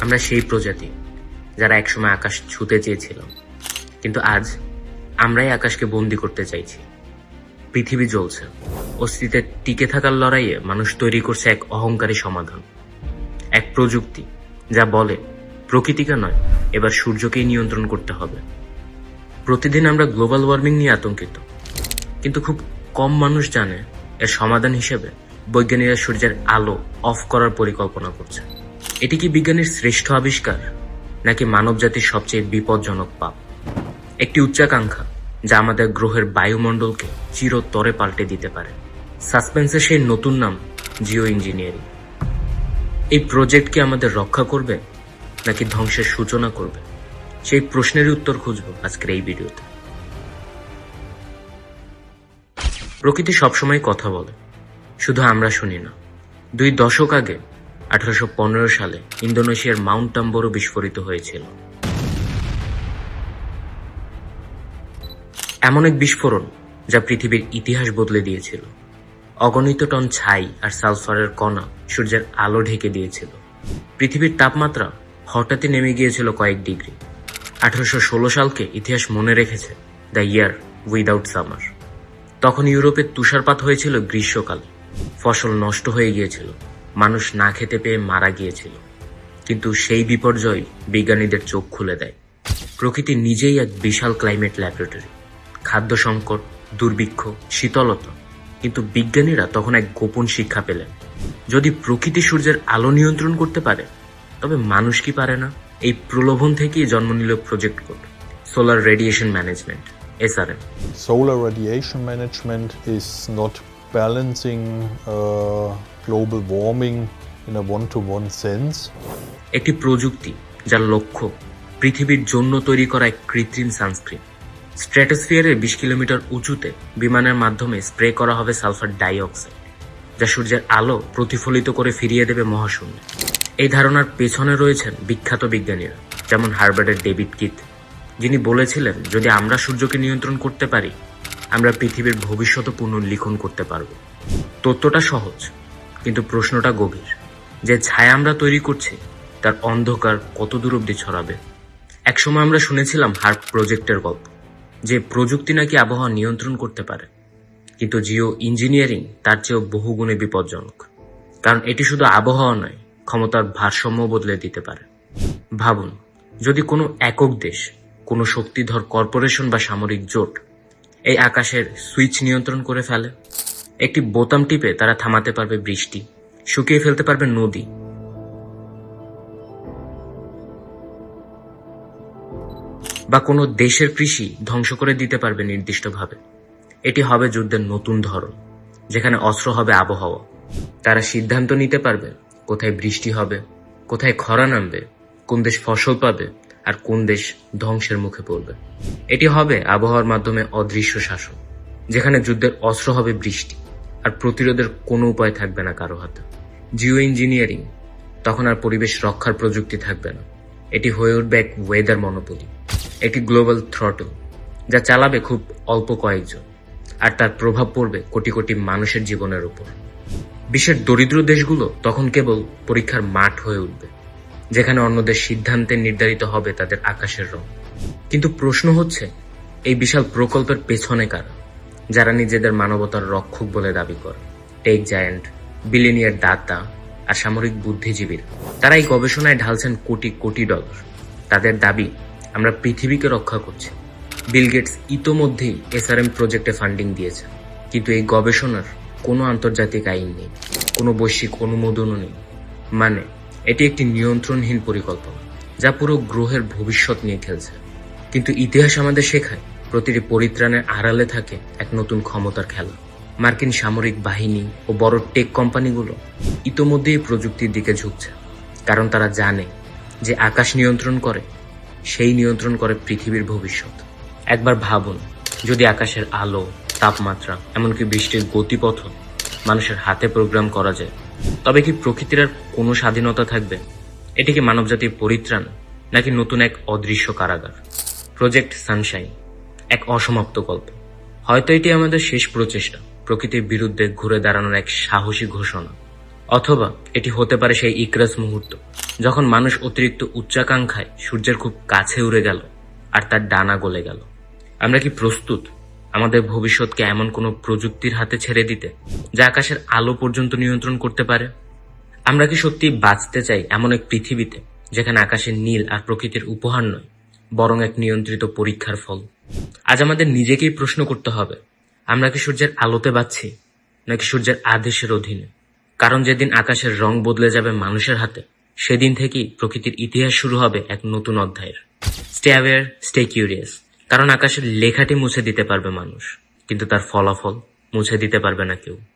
আমরা সেই প্রজাতি যারা একসময় আকাশ ছুতে চেয়েছিল। কিন্তু আজ আমরাই আকাশকে বন্দি করতে চাইছি। পৃথিবী জ্বলছে। অস্তিত্বের টিকে থাকার লড়াইয়ে মানুষ তৈরি করছে এক অহংকারী সমাধান। এক প্রযুক্তি যা বলে, প্রকৃতিকে নয়, এবার সূর্যকেই নিয়ন্ত্রণ করতে হবে। প্রতিদিন আমরা গ্লোবাল ওয়ার্মিং নিয়ে আতঙ্কিত। কিন্তু খুব কম মানুষ জানে এর সমাধান হিসেবে বৈজ্ঞানিকরা সূর্যের আলো অফ করার পরিকল্পনা করছে। এটি কি বিজ্ঞানীর শ্রেষ্ঠ আবিষ্কার, নাকি মানবজাতির সবচেয়ে বিপজ্জনক পাপ? একটি উচ্চাকাঙ্ক্ষা, যা আমাদের গ্রহের বায়ুমণ্ডলকে চিরতরে পাল্টে দিতে পারে। সাসপেন্সের সেই নতুন নাম, জিও ইঞ্জিনিয়ারিং। এই প্রজেক্ট কি আমাদের রক্ষা করবে, নাকি ধ্বংসের সূচনা করবে? সেই প্রশ্নেরই উত্তর খুঁজব আজকের এই ভিডিওতে। প্রকৃতি সবসময় কথা বলে, শুধু আমরা শুনি না। দুই দশক আগে আঠারোশো পনেরো সালে ইন্দোনেশিয়ার মাউন্ট টাম্বোরো বিস্ফোরিত হয়েছিল। এমন এক বিস্ফোরণ যা পৃথিবীর ইতিহাস বদলে দিয়েছিল। অগণিত টন ছাই আর সালফারের কণা সূর্যের আলো ঢেকে দিয়েছিল। পৃথিবীর তাপমাত্রা হঠাৎই নেমে গিয়েছিল কয়েক ডিগ্রি। আঠারোশো ষোলো সালকে ইতিহাস মনে রেখেছে, দ্য ইয়ার উইদাউট সামার তখন ইউরোপে তুষারপাত হয়েছিল গ্রীষ্মকালে। ফসল নষ্ট হয়ে গিয়েছিল। মানুষ না খেতে পেয়ে মারা গিয়েছিল। কিন্তু সেই বিপর্যয় বিজ্ঞানীদের চোখ খুলে দেয়। প্রকৃতি নিজেই এক বিশাল ক্লাইমেট ল্যাবরেটরি। খাদ্য সংকট দুর্ভিক্ষ শীতলতা। কিন্তু বিজ্ঞানীরা তখন এক গোপন শিক্ষা পেলেন। যদি প্রকৃতি সূর্যের আলো নিয়ন্ত্রণ করতে পারে তবে মানুষ কি পারে না? এই প্রলোভন থেকেই জন্ম নিল project code solar radiation management SRM. Solar radiation management is not balancing uh, global warming in a one to one. একটি প্রযুক্তি যার লক্ষ্য পৃথিবীর জন্য তৈরি করা এক কৃত্রিম সানস্ক্রিন। স্ট্র্যাটোস্ফিয়ারের বিশ কিলোমিটার উঁচুতে বিমানের মাধ্যমে স্প্রে করা হবে সালফার ডাইঅক্সাইড, যা সূর্যের আলো প্রতিফলিত করে ফিরিয়ে দেবে মহাশূন্যে। এই ধারণার পেছনে রয়েছেন বিখ্যাত বিজ্ঞানীরা, যেমন হার্ভার্ডের ডেভিড কিথ, যিনি বলেছিলেন, যদি আমরা সূর্যকে নিয়ন্ত্রণ করতে পারি, আমরা পৃথিবীর ভবিষ্যৎ পুনর্লিখন করতে পারব। তত্ত্বটা সহজ। কিন্তু প্রশ্নটা গভীর। যে ছায়া আমরা তৈরি করছি, তার অন্ধকার কত দূর অব্দি ছড়াবে? একসময় আমরা শুনেছিলাম হার্প প্রজেক্টের গল্প, যে প্রযুক্তি নাকি আবহাওয়া নিয়ন্ত্রণ করতে পারে। কিন্তু জিও ইঞ্জিনিয়ারিং তার চেয়েও বহুগুণে বিপজ্জনক। কারণ এটি শুধু আবহাওয়া নয়, ক্ষমতার ভারসাম্য বদলে দিতে পারে। ভাবুন, যদি কোনো একক দেশ, কোনো শক্তিধর কর্পোরেশন বা সামরিক জোট এই আকাশের সুইচ নিয়ন্ত্রণ করে ফেলে একটি বোতাম টিপে তারা থামাতে পারবে বৃষ্টি, শুকিয়ে ফেলতে পারবে নদী। বা কোনো দেশের কৃষি ধ্বংস করে দিতে পারবে নির্দিষ্টভাবে। এটি হবে যুদ্ধের নতুন ধরন, যেখানে অস্ত্র হবে আবহাওয়া। তারা সিদ্ধান্ত নিতে পারবে কোথায় বৃষ্টি হবে, কোথায় খরা নামবে, কোন দেশ ফসল পাবে আর কোন দেশ ধ্বংসের মুখে পড়বে। এটি হবে আবহাওয়ার মাধ্যমে অদৃশ্য শাসন, যেখানে যুদ্ধের অস্ত্র হবে বৃষ্টি। আর প্রতিরোধের কোনো উপায় থাকবে না কারও হাতে। জিও ইঞ্জিনিয়ারিং, তখন আর পরিবেশ রক্ষার প্রযুক্তি থাকবে না। এটি হয়ে উঠবে এক ওয়েদার মনোপলি একটি গ্লোবাল থ্রটল যা চালাবে খুব অল্প কয়েকজন, আর তার প্রভাব পড়বে কোটি কোটি মানুষের জীবনের উপর। বিশ্বের দরিদ্র দেশগুলো তখন কেবল পরীক্ষার মাঠ হয়ে উঠবে, যেখানে অন্যদের সিদ্ধান্তে নির্ধারিত হবে তাদের আকাশের রং। কিন্তু প্রশ্ন হচ্ছে, এই বিশাল প্রকল্পের পেছনে কারা? যারা নিজেদের মানবতার রক্ষক বলে দাবি করে। টেক জায়ান্ট, বিলিনিয়ার দাতা আর সামরিক বুদ্ধিজীবীরা। তারা এই গবেষণায় ঢালছেন কোটি কোটি ডলার। তাদের দাবি, আমরা পৃথিবীকে রক্ষা করছি। বিল গেটস ইতোমধ্যেই এসআরএম প্রজেক্টে ফান্ডিং দিয়েছে। কিন্তু এই গবেষণার কোনো আন্তর্জাতিক আইন নেই, কোনো বৈশ্বিক অনুমোদনও নেই। মানে এটি একটি নিয়ন্ত্রণহীন পরিকল্পনা, যা পুরো গ্রহের ভবিষ্যৎ নিয়ে খেলছে। কিন্তু ইতিহাস আমাদের শেখায় প্রতিটি পরিত্রাণের আড়ালে থাকে এক নতুন ক্ষমতার খেলা। মার্কিন সামরিক বাহিনী ও বড় টেক কোম্পানিগুলো ইতোমধ্যেই প্রযুক্তির দিকে ঝুঁকছে, কারণ তারা জানে যে আকাশ নিয়ন্ত্রণ করে, সেই নিয়ন্ত্রণ করে পৃথিবীর ভবিষ্যৎ। একবার ভাবুন, যদি আকাশের আলো, তাপমাত্রা, এমনকি বৃষ্টির গতিপথ মানুষের হাতে প্রোগ্রাম করা যায়, তবে কি প্রকৃতির আর কোনো স্বাধীনতা থাকবে? এটি কি মানবজাতির পরিত্রাণ, নাকি নতুন এক অদৃশ্য কারাগার? Project sunshine. এক অসমাপ্ত গল্প। হয়তো এটি আমাদের শেষ প্রচেষ্টা, প্রকৃতির বিরুদ্ধে ঘুরে দাঁড়ানোর এক সাহসী ঘোষণা। অথবা এটি হতে পারে সেই ইকরাস মুহূর্ত, যখন মানুষ অতিরিক্ত উচ্চাকাঙ্ক্ষায় সূর্যের খুব কাছে উড়ে গেল আর তার ডানা গলে গেল। আমরা কি প্রস্তুত আমাদের ভবিষ্যৎকে এমন কোনো প্রযুক্তির হাতে ছেড়ে দিতে, যা আকাশের আলো পর্যন্ত নিয়ন্ত্রণ করতে পারে? আমরা কি সত্যি বাঁচতে চাই এমন এক পৃথিবীতে, যেখানে আকাশের নীল আর প্রকৃতির উপহার নয়, বরং এক নিয়ন্ত্রিত পরীক্ষার ফল? আজ আমাদের নিজেকেই প্রশ্ন করতে হবে, আমরা কি সূর্যের আলোতে বাঁচছি, নাকি সূর্যের আদেশের অধীনে? কারণ যেদিন আকাশের রং বদলে যাবে মানুষের হাতে, সেদিন থেকেই প্রকৃতির ইতিহাস শুরু হবে এক নতুন অধ্যায়ের। স্টে অ্যাওয়ার স্টে কিউরিয়াস কারণ আকাশের লেখাটি মুছে দিতে পারবে মানুষ, কিন্তু তার ফলাফল মুছে দিতে পারবে না কেউ।